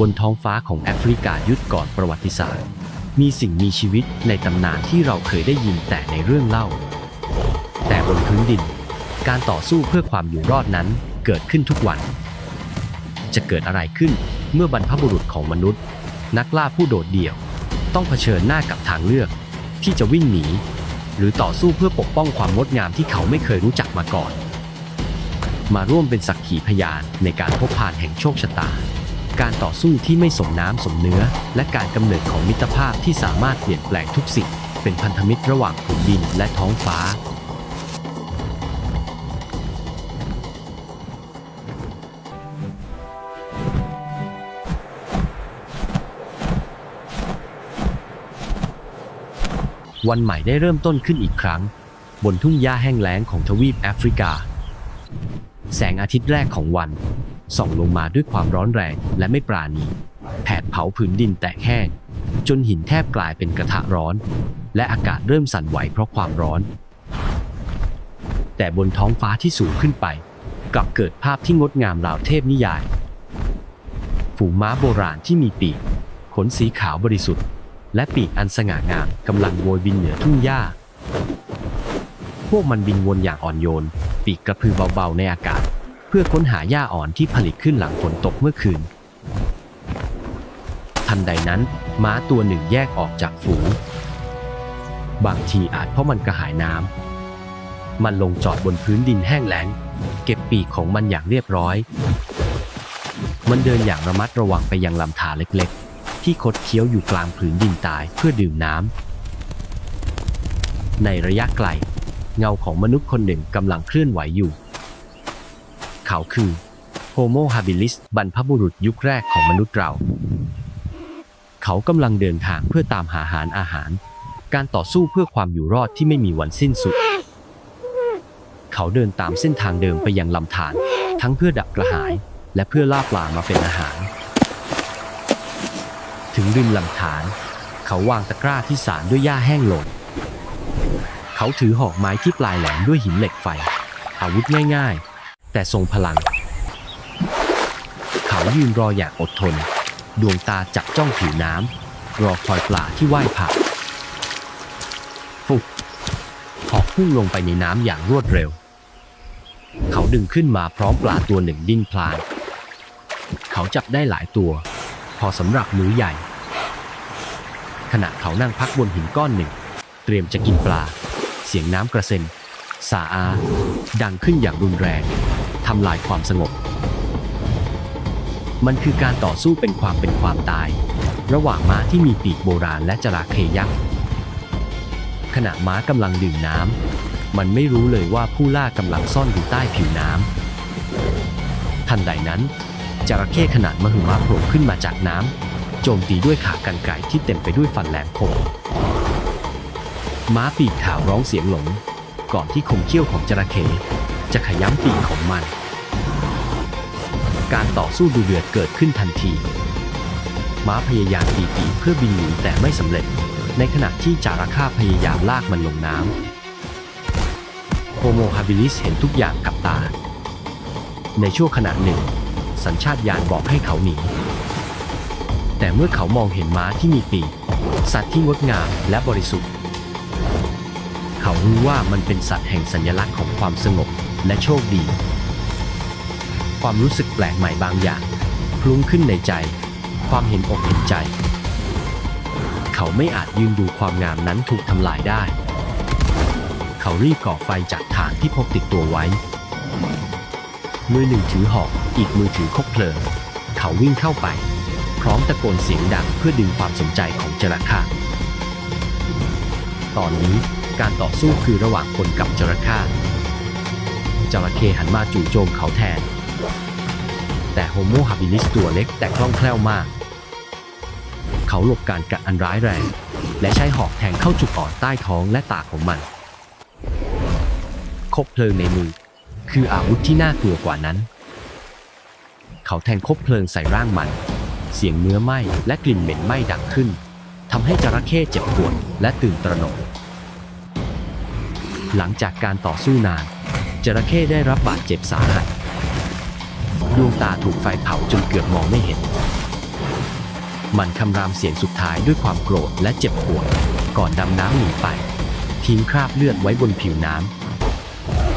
บนท้องฟ้าของแอฟริกายุคก่อนประวัติศาสตร์ มีสิ่งมีชีวิตในตำนานที่เราเคยได้ยินแต่ในเรื่องเล่า แต่บนพื้นดิน การต่อสู้เพื่อความอยู่รอดนั้นเกิดขึ้นทุกวัน จะเกิดอะไรขึ้นเมื่อบรรพบุรุษของมนุษย์ นักล่าผู้โดดเดี่ยว ต้องเผชิญหน้ากับทางเลือก ที่จะวิ่งหนี หรือต่อสู้เพื่อปกป้องความงดงามที่เขาไม่เคยรู้จักมาก่อน มาร่วมเป็นสักขีพยานในการพบผ่านแห่งโชคชะตา การต่อสู้ที่ไม่สมน้ำสมเนื้อ และการกำเนิดของมิตรภาพที่สามารถเปลี่ยนแปลงทุกสิ่งเป็นพันธมิตรระหว่างผืนดินและท้องฟ้า วันใหม่ได้เริ่มต้นขึ้นอีกครั้ง บนทุ่งหญ้าแห้งแล้งของทวีปแอฟริกา แสงอาทิตย์แรกของวัน ส่องลงมาด้วยความร้อนแรงและไม่ปราณี แผดเผาผืนดินแตกแห้ง จนหินแทบกลายเป็นกระทะร้อน และอากาศเริ่มสั่นไหวเพราะความร้อน แต่บนท้องฟ้าที่สูงขึ้นไป กลับเกิดภาพที่งดงามราวเทพนิยาย ฝูงม้าโบราณที่มีปีก ขนสีขาวบริสุทธิ์ และปีกอันสง่างามกำลังโวยบินเหนือทุ่งหญ้า พวกมันบินวนอย่างอ่อนโยน ปีกกระพือเบาๆในอากาศ พื่อค้นหาหญ้าอ่อนที่ผลิตขึ้นหลังฝนตกเมื่อคืน ทันใดนั้น ม้าตัวหนึ่งแยกออกจากฝูง บางทีอาจเพราะมันกระหายน้ำมันลงจอดบนพื้นดินแห้งแล้ง เก็บปีกของมันอย่างเรียบร้อย มันเดินอย่างระมัดระวังไปยังลำธารเล็กๆ ที่คดเคี้ยวอยู่กลางผืนดินตายเพื่อดื่มน้ำในระยะไกลเงาของมนุษย์คนหนึ่งกำลังเคลื่อนไหวอยู่ เขาคือ Homo habilis บรรพบุรุษยุคแรกของมนุษย์เรา เขากำลังเดินทางเพื่อตามหาหารอาหาร การต่อสู้เพื่อความอยู่รอดที่ไม่มีวันสิ้นสุด เขาเดินตามเส้นทางเดิมไปยังลำธารทั้งเพื่อดับกระหาย และเพื่อล่าปลามาเป็นอาหาร ถึงริมลำธารเขาวางตะกร้าที่สารด้วยหญ้าแห้งหลงเขาถือหอกไม้ที่ปลายแหลมด้วยหินเหล็กไฟ อาวุธง่ายๆ แต่ทรงพลัง เขายืนรออย่างอดทน ดวงตาจับจ้องผิวน้ำรอคอยปลาที่ว่ายผ่านฟุกหอกพุ่งลงไปในน้ำอย่างรวดเร็ว เขาดึงขึ้นมาพร้อมปลาตัวหนึ่งดิ้นพลาน เขาจับได้หลายตัว พอสำหรับมื้อใหญ่ ขณะเขานั่งพักบนหินก้อนหนึ่ง เตรียมจะกินปลา เสียงน้ำกระเซ็น สาอาดังขึ้นอย่างรุนแรงทำลายความสงบ มันคือการต่อสู้เป็นความเป็นความตาย ระหว่างม้าที่มีปีกโบราณและจระเข้ยักษ์ขณะม้ากำลังดื่มน้ำ มันไม่รู้เลยว่าผู้ล่ากำลังซ่อนอยู่ใต้ผิวน้ำ ทันใดนั้น จระเข้ขนาดมหึมาโผล่ขึ้นมาจากน้ำ โจมตีด้วยขากรรไกรที่เต็มไปด้วยฟันแหลมคมม้าปีกขาวร้องเสียงหลง ก่อนที่คมเขี้ยวของจระเข้จะขย้ำปีกของมัน การต่อสู้ดูเดือดเกิดขึ้นทันที ม้าพยายามตีปีกเพื่อบินหนีแต่ไม่สำเร็จ ในขณะที่จาระค่าพยายามลากมันลงน้ำโฮโมฮาบิลิสเห็นทุกอย่างกับตา ในช่วงขณะหนึ่ง สัญชาตญาณบอกให้เขาหนีแต่เมื่อเขามองเห็นม้าที่มีปีกสัตว์ที่งดงามและบริสุทธิ์ รู้ว่ามันเป็นสัตว์แห่งสัญลักษณ์ของความสงบและโชคดี ความรู้สึกแปลกใหม่บางอย่างพลุ้งขึ้นในใจ ความเห็นอกเห็นใจ เขาไม่อาจยืนดูความงามนั้นถูกทำลายได้ เขารีบก่อไฟจากฐานที่พกติดตัวไว้ มือหนึ่งถือหอกอีกมือถือคบเพลิง เขาวิ่งเข้าไป พร้อมตะโกนเสียงดังเพื่อดึงความสนใจของจระเข้ตอนนี้ การต่อสู้คือระหว่างคนกับจระเข้จระเข้หันมาจู่โจมเขาแทน แต่โฮโมฮาบิลิสตัวเล็กแต่คล่องแคล่วมาก เขาหลบการกัดอันร้ายแรง และใช้หอกแทงเข้าจุดอ่อนใต้ท้องและตาของมัน คบเพลิงในมือ คืออาวุธที่น่ากลัวกว่านั้น เขาแทงคบเพลิงใส่ร่างมัน เสียงเนื้อไหม้และกลิ่นเหม็นไหม้ดังขึ้นทำให้จระเข้เจ็บปวดและตื่นตระหนก หลังจากการต่อสู้นาน จระเข้ได้รับบาดเจ็บสาหัสดวงตาถูกไฟเผาจนเกือบมองไม่เห็น มันคำรามเสียงสุดท้ายด้วยความโกรธและเจ็บปวด ก่อนดำน้ำหนีไปทิ้งคราบเลือดไว้บนผิวน้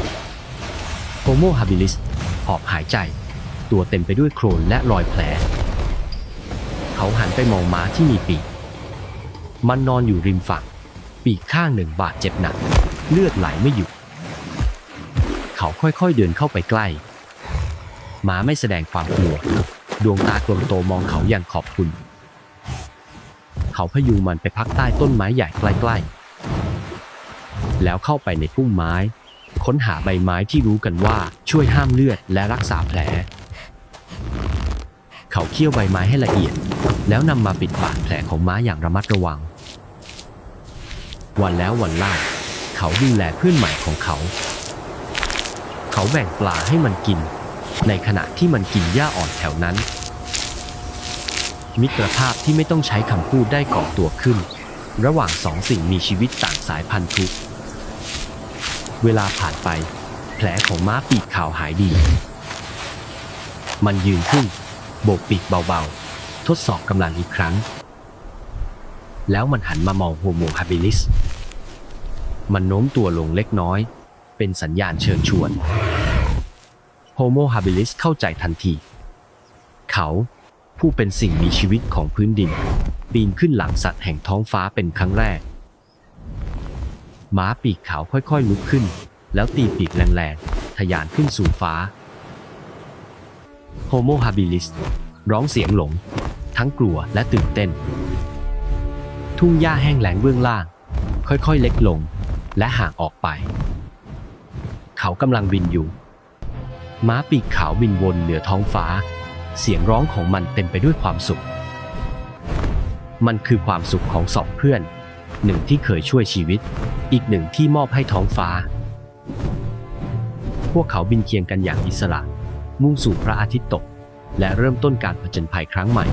ำโฮโมฮาบิลิสหอบหายใจ ตัวเต็มไปด้วยโครนและรอยแผล เขาหันไปมองม้าที่มีปีก มันนอนอยู่ริมฝั่ง ปีกข้างหนึ่งบาดเจ็บหนัก เลือดไหลไม่หยุด เขาค่อยๆเดินเข้าไปใกล้ม้าไม่แสดงความกลัว ดวงตากลมโตมองเขาอย่างขอบคุณ เขาพยุงมันไปพักใต้ต้นไม้ใหญ่ใกล้ๆ แล้วเข้าไปในพุ่มไม้ ค้นหาใบไม้ที่รู้กันว่าช่วยห้ามเลือดและรักษาแผล เขาเคี่ยวใบไม้ให้ละเอียด แล้วนำมาปิดบาดแผลของม้าอย่างระมัดระวัง วันแล้ววันเล่า เขาดูแลเพื่อนใหม่ของเขา เขาแบ่งปลาให้มันกิน ในขณะที่มันกินหญ้าอ่อนแถวนั้น มิตรภาพที่ไม่ต้องใช้คำพูดได้ก่อตัวขึ้น ระหว่างสองสิ่งมีชีวิตต่างสายพันธุ์ทุก เวลาผ่านไป แผลของม้าปีกขาวหายดี มันยืนขึ้น โบกปีกเบาๆ ทดสอบกำลังอีกครั้ง แล้วมันหันมามองโฮโมฮาบิลิส มันโน้มตัวลงเล็กน้อย เป็นสัญญาณเชิญชวนโฮโมฮาบิลิสเข้าใจทันที เขาผู้เป็นสิ่งมีชีวิตของพื้นดิน ปีนขึ้นหลังสัตว์แห่งท้องฟ้าเป็นครั้งแรกม้าปีกขาวค่อยๆลุกขึ้น แล้วตีปีกแรงๆทะยานขึ้นสู่ฟ้าโฮโมฮาบิลิสร้องเสียงหลง ทั้งกลัวและตื่นเต้น ทุ่งหญ้าแห้งแล้งเบื้องล่าง ค่อยๆเล็กลง และห่างออกไป เขากำลังบินอยู่ ม้าปีกขาวบินวนเหนือท้องฟ้า เสียงร้องของมันเต็มไปด้วยความสุข มันคือความสุขของสองเพื่อน หนึ่งที่เคยช่วยชีวิต อีกหนึ่งที่มอบให้ท้องฟ้า พวกเขาบินเคียงกันอย่างอิสระ มุ่งสู่พระอาทิตย์ตก และเริ่มต้นการผจญภัยครั้งใหม่